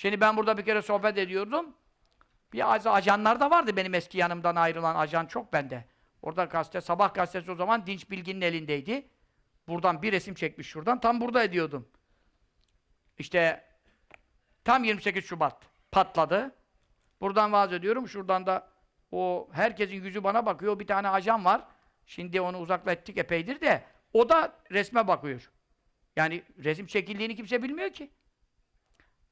Şimdi ben burada bir kere sohbet ediyordum. Bir ajanlar da vardı benim eski yanımdan ayrılan ajan çok bende. Orada gazete, sabah gazetesi o zaman Dinç Bilgin'in elindeydi. Buradan bir resim çekmiş şuradan. Tam burada ediyordum. İşte tam 28 Şubat patladı. Buradan vaaz ediyorum. Şuradan da o herkesin yüzü bana bakıyor. Bir tane ajan var. Şimdi onu uzaklaştık epeydir de o da resme bakıyor. Yani resim çekildiğini kimse bilmiyor ki.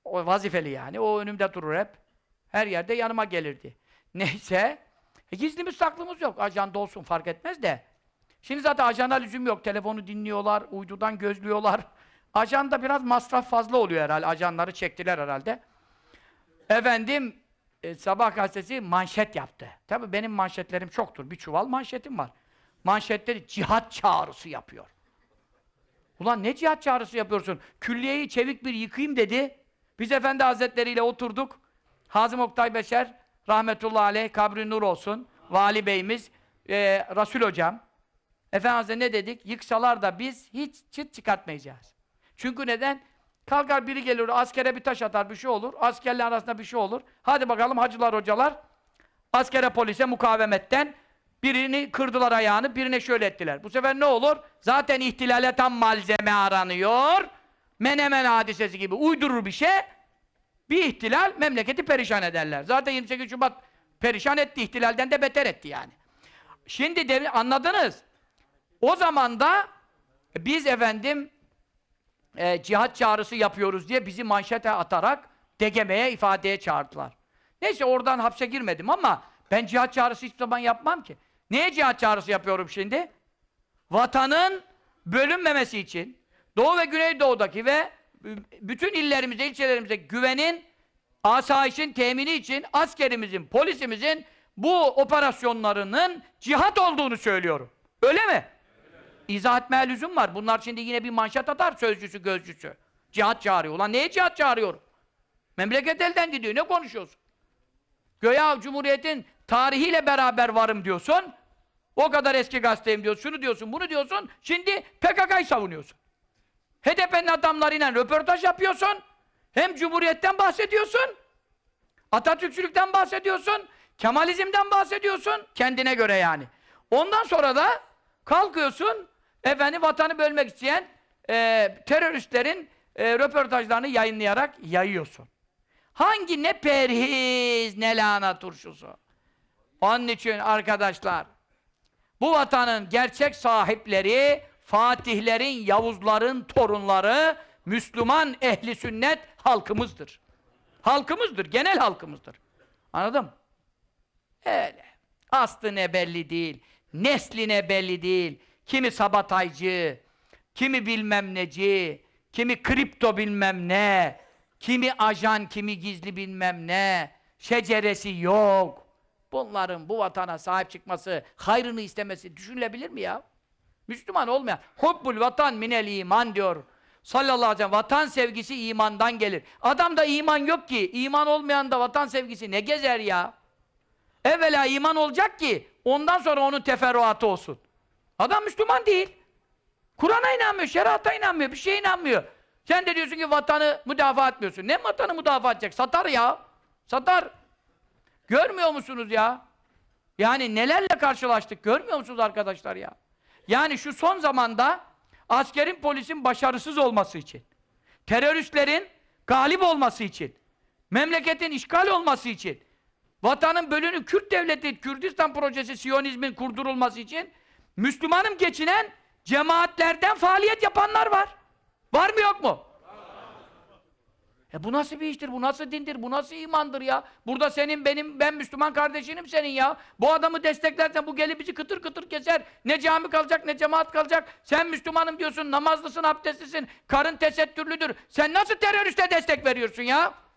O vazifeli yani. O önümde durur hep. Her yerde yanıma gelirdi. Neyse. E, gizlimiz saklımız yok. Ajan da olsun fark etmez de. Şimdi zaten ajana lüzum yok. Telefonu dinliyorlar, uydudan gözlüyorlar. Ajanda biraz masraf fazla oluyor herhalde. Ajanları çektiler herhalde. Efendim, e, Sabah gazetesi manşet yaptı. Tabii benim manşetlerim çoktur. Bir çuval manşetim var. Manşetleri cihat çağrısı yapıyor. Ulan ne cihat çağrısı yapıyorsun? Külliyeyi çevik bir yıkayım dedi. Biz Efendi Hazretleri ile oturduk. Hazım Oktay Beşer, rahmetullahi aleyh, kabri nur olsun. Vali Beyimiz, e, Resul Hocam. Efendi Hazretleri ne dedik? Yıksalar da biz hiç çıt çıkartmayacağız. Çünkü neden? Kalkar biri gelir, askere bir taş atar, bir şey olur. Askerler arasında bir şey olur. Hadi bakalım hacılar, hocalar. Askere, polise mukavemetten birini kırdılar ayağını, birine şöyle ettiler. Bu sefer ne olur? Zaten ihtilale tam malzeme aranıyor. Menemen hadisesi gibi uydurur bir şey. Bir ihtilal memleketi perişan ederler. Zaten 28 Şubat perişan etti, ihtilalden de beter etti yani. Şimdi de, anladınız. O zaman da biz efendim e, cihat çağrısı yapıyoruz diye bizi manşete atarak degemeye, ifadeye çağırdılar. Neyse oradan hapse girmedim ama ben cihat çağrısı hiçbir zaman yapmam ki. Neye cihat çağrısı yapıyorum şimdi? Vatanın bölünmemesi için Doğu ve Güneydoğu'daki ve bütün illerimize, ilçelerimize güvenin, asayişin temini için askerimizin, polisimizin bu operasyonlarının cihat olduğunu söylüyorum. Öyle mi? İzah etmeye lüzum var. Bunlar şimdi yine bir manşet atar sözcüsü, gözcüsü. Cihat çağırıyor. Ulan neye cihat çağırıyorum? Memleket elden gidiyor. Ne konuşuyorsun? Göya Cumhuriyet'in tarihiyle beraber varım diyorsun. O kadar eski gazeteyim diyorsun. Şunu diyorsun, bunu diyorsun. Şimdi PKK'yı savunuyorsun. HDP'nin adamlarıyla röportaj yapıyorsun. Hem Cumhuriyet'ten bahsediyorsun. Atatürkçülükten bahsediyorsun. Kemalizmden bahsediyorsun. Kendine göre yani. Ondan sonra da kalkıyorsun efendim vatanı bölmek isteyen e, teröristlerin e, röportajlarını yayınlayarak yayıyorsun. Hangi ne perhiz ne lahana turşusu. Onun için arkadaşlar bu vatanın gerçek sahipleri Fatihlerin, Yavuzların torunları Müslüman ehli sünnet halkımızdır. Halkımızdır, genel halkımızdır. Anladın mı? Öyle. Aslı belli değil, nesli ne belli değil. Kimi sabataycı, kimi bilmem neci, kimi kripto bilmem ne, kimi ajan, kimi gizli bilmem ne, şeceresi yok. Bunların bu vatana sahip çıkması, hayrını istemesi düşünülebilir mi ya? Müslüman olmayan, hubbul vatan minel iman diyor. Sallallahu aleyhi ve sellem, vatan sevgisi imandan gelir. Adamda iman yok ki, iman olmayan da vatan sevgisi ne gezer ya? Evvela iman olacak ki, ondan sonra onun teferruatı olsun. Adam Müslüman değil. Kur'an'a inanmıyor, şerata inanmıyor, bir şeye inanmıyor. Sen de diyorsun ki vatanı müdafaa etmiyorsun. Ne vatanı müdafaa edecek? Satar ya. Satar. Görmüyor musunuz ya? Yani nelerle karşılaştık görmüyor musunuz arkadaşlar ya? Yani şu son zamanda askerin polisin başarısız olması için, teröristlerin galip olması için, memleketin işgal olması için, vatanın bölünü Kürt devleti, Kürdistan projesi, Siyonizmin kurdurulması için Müslümanım geçinen cemaatlerden faaliyet yapanlar var. Var mı yok mu? E bu nasıl bir iştir? Bu nasıl dindir? Bu nasıl imandır ya? Burada senin, benim, ben Müslüman kardeşinim senin ya. Bu adamı desteklersen bu gelip bizi kıtır kıtır keser. Ne cami kalacak, ne cemaat kalacak. Sen Müslümanım diyorsun, namazlısın, abdestlisin, karın tesettürlüdür. Sen nasıl teröriste destek veriyorsun ya?